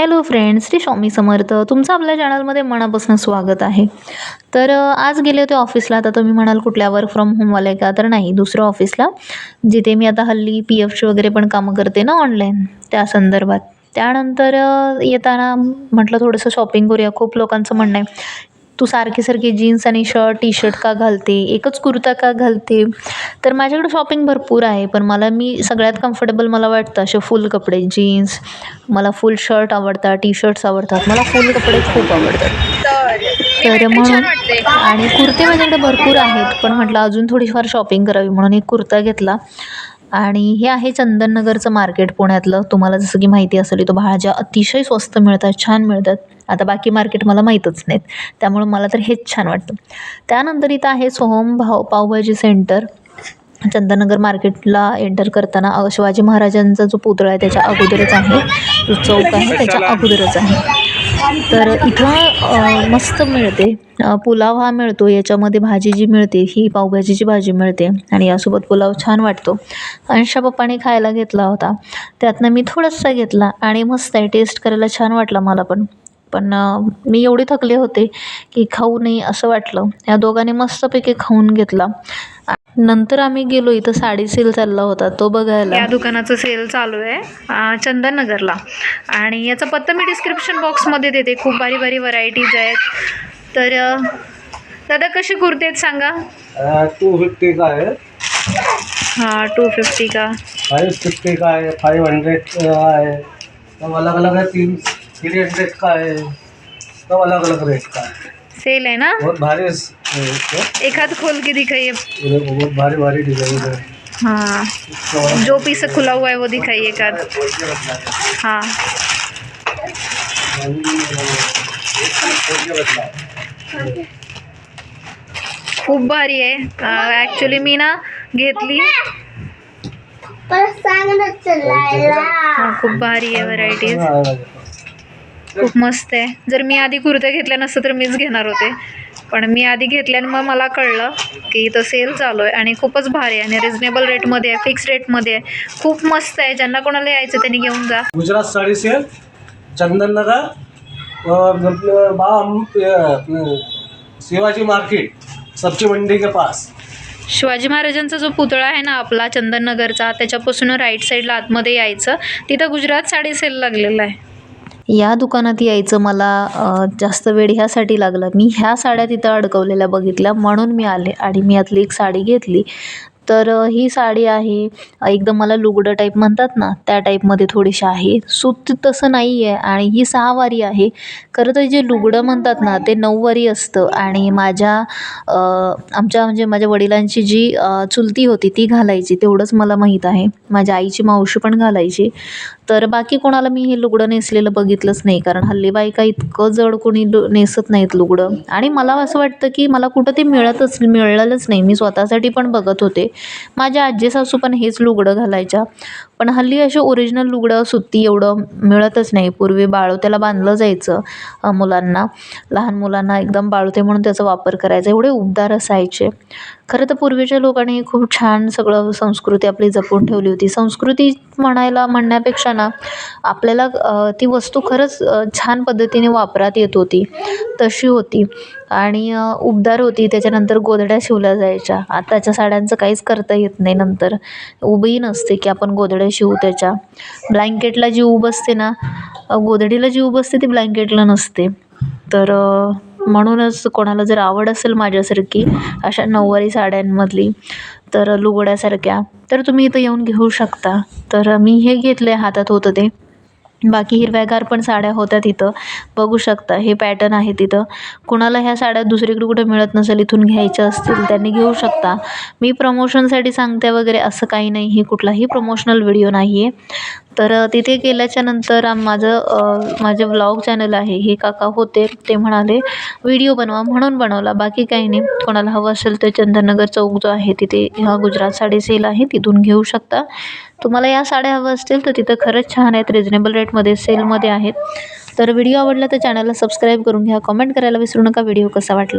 Hello friends Shri Swami Samarth. तुमचं आपल्या चॅनलमध्ये मनापासून स्वागत आहे. तर आज गेले होते ऑफिसला आता तुम्ही म्हणाल कुठल्या वर्क फ्रॉम होमवाले का? तर नाही दुसऱ्या ऑफिसला जिथे मी आता हल्ली पी एफची वगैरे पण कामं करते ना ऑनलाईन त्या संदर्भात. त्यानंतर येताना म्हटलं थोडंसं शॉपिंग करूया. खूप लोकांचं म्हणणं आहे तू सारखी सारखी जीन्स आणि शर्ट टी शर्ट का घालते? एकच कुर्ता का घालते? तर माझ्याकडे शॉपिंग भरपूर आहे पण मला मी सगळ्यात कम्फर्टेबल मला वाटतं असे फुल कपडे जीन्स मला फुल शर्ट आवडतात टी शर्ट्स आवडतात मला फुल कपडे खूप आवडतात. तर म्हणून आणि कुर्ते माझ्याकडे भरपूर आहेत पण म्हटलं अजून थोडीफार शॉपिंग करावी म्हणून एक कुर्ता घेतला. आणि हे आहे चंदननगरचं मार्केट पुण्यातलं. तुम्हाला जसं की माहिती असेल तो भाज्या अतिशय स्वस्त मिळतात छान मिळतात. आता बाकी मार्केट मला माहीतच नाहीत. त्यामुळं मला तर हेच छान वाटतं. त्यानंतर इथं आहे सोहम भाव पावभाजी सेंटर. चंदननगर मार्केटला एंटर करताना शिवाजी महाराजांचा जो पुतळा आहे त्याच्या अगोदरच आहे. जो चौक आहे त्याच्या अगोदरच आहे. तर इथं मस्त मिळते. पुलाव हा मिळतो. याच्यामध्ये भाजी जी मिळते ही पावभाजीची भाजी मिळते आणि यासोबत पुलाव छान वाटतो. अंशा पप्पाने खायला घेतला होता. त्यातनं मी थोडासा घेतला आणि मस्त आहे. टेस्ट करायला छान वाटला मला पण. पण मी एवढे थकले होते की खाऊ नये असं वाटलं. या दोघांनी मस्तपैकी खाऊन घेतला. नंतर आम्ही गेलो इथं साडी सेल चालला होता तो बघायला. या दुकानाचं सेल चालू आहे अं, चंदननगरला. आणि याचा पत्ता मी डिस्क्रिप्शन बॉक्समध्ये देते खूप भारी भारी व्हरायटीज आहेत. तर दादा कशी कुर्ती आहेत सांगा? टू फिफ्टी का है हां टू फिफ्टी का? फाइव फिफ्टी का है फाइव हंड्रेड है सब अलग अलग है तीन थ्री हंड्रेड का है सब अलग अलग रेट का है सेल आहे ना? बहुत भारी है इसको। एखाद खोल के दिखाइए। बहुत भारी भारी डिजाइन है। हाँ। जो पीस खुला हुआ है वो दिखाइए एखाद हाँ। खूप भारी आहे ॲक्च्युली मी ना घेतली हा, खूप भारी आहे व्हरायटीज खूप मस्त आहे. जर मी आधी कुर्त्या घेतल्या नसतं तर मीच घेणार होते. पण मी आधी घेतल्याने मग मला कळलं की इथं सेल चालू आहे आणि खूपच भारी आहे आणि रिजनेबल रेटमध्ये आहे फिक्स रेटमध्ये आहे. खूप मस्त आहे. ज्यांना कोणाला यायचं त्यांनी घेऊन जा. गुजरात साड़ी सेल चंदन नगर और मतलब बा हम ये अपने शिवाजी मार्केट सब्जी मंडी के पास. शिवाजी महाराजांचा जो पुतळा आहे ना आपला चंदननगरचा त्याच्यापासून राईट साईडला आतमध्ये यायचं. तिथं गुजरात साडी सेल लागलेला आहे. या दुकानात यायचं मला जास्त वेळ ह्यासाठी लागला. मी ह्या साड्या तिथं अडकवलेल्या बघितल्या म्हणून मी आले आणि मी यातली एक साडी घेतली. तर ही साडी आहे एकदम मला लुगडं टाईप म्हणतात ना त्या टाईपमध्ये थोडीशी आहे. सूत तसं नाही आहे आणि ही सहावारी आहे. खरं तर जे लुगडं म्हणतात ना ते नऊवारी असतं आणि माझ्या आमच्या म्हणजे माझ्या वडिलांची जी चुलती होती ती घालायची. तेवढंच मला माहीत आहे. माझ्या आईची मावशी पण घालायची. तर बाकी कोणाला मी हे लुगडं नेसलेलं बघितलंच नाही कारण हल्ली बायका इतकं जड कोणी लु नेसत नाहीत लुगडं. आणि मला असं वाटतं की मला कुठं ते मिळतच मिळालंच नाही. मी स्वतःसाठी पण बघत होते. माझ्या आजी सासू पण हेच लुगडं घालायच्या. पण हल्ली असे ओरिजिनल लुगडं सुत्ती एवढं मिळतच नाही. पूर्वी बाळोत्याला बांधलं जायचं मुलांना. लहान मुलांना एकदम बाळोते म्हणून त्याचा वापर करायचा. एवढे उबदार असायचे. खरं तर पूर्वीच्या लोकांनी खूप छान सगळं संस्कृती आपली जपून ठेवली होती. संस्कृती म्हणायला म्हणण्यापेक्षा ना आपल्याला ती वस्तू खरंच छान पद्धतीने वापरात येत होती. तशी होती. आणि उबदार होती त्याच्यानंतर गोधड्या शिवल्या जायच्या. आताच्या साड्यांचं काहीच करता येत नाही नंतर. उभीही नसते की आपण गोधड्या शिवू त्याच्या. ब्लँकेटला जी उब असते ना गोधडीला जी उब असते ती ब्लँकेटला नसते. तर म्हणूनच कोणाला जर आवड असेल माझ्यासारखी अशा नऊवारी साड्यांमधली तर लुगड्यासारख्या. तर तुम्ही इथं येऊन घेऊ शकता. तर मी हे घेतलं आहे हातात होतं ते. बाकी हिरव्यागार पण साड्या होत्या तिथं. बघू शकता हे पॅटर्न आहे तिथं. कुणाला ह्या साड्या दुसरीकडे कुठे मिळत नसेल इथून घ्यायच्या असतील त्यांनी घेऊ शकता. मी प्रमोशनसाठी सांगते वगैरे असं काही नाही हे कुठलाही प्रमोशनल व्हिडिओ नाही आहे तर तिथे गेल्याच्यानंतर आम- माझं माझे व्लॉग चॅनल आहे हे काका होते ते म्हणाले व्हिडिओ बनवा म्हणून बनवला. बाकी काही नाही. कोणाला हवं असेल तर चंदननगर चौक जो आहे तिथे हा गुजरात साडी सेल आहे तिथून घेऊ शकता. तुम्हाला या साड्या हव्या असतील तर तिथं खरंच छान आहेत रिजनेबल रेटमध्ये सेलमध्ये आहेत. तर व्हिडिओ आवडला तर चॅनलला सबस्क्राईब करून घ्या कमेंट करायला विसरू नका व्हिडिओ कसा वाटला.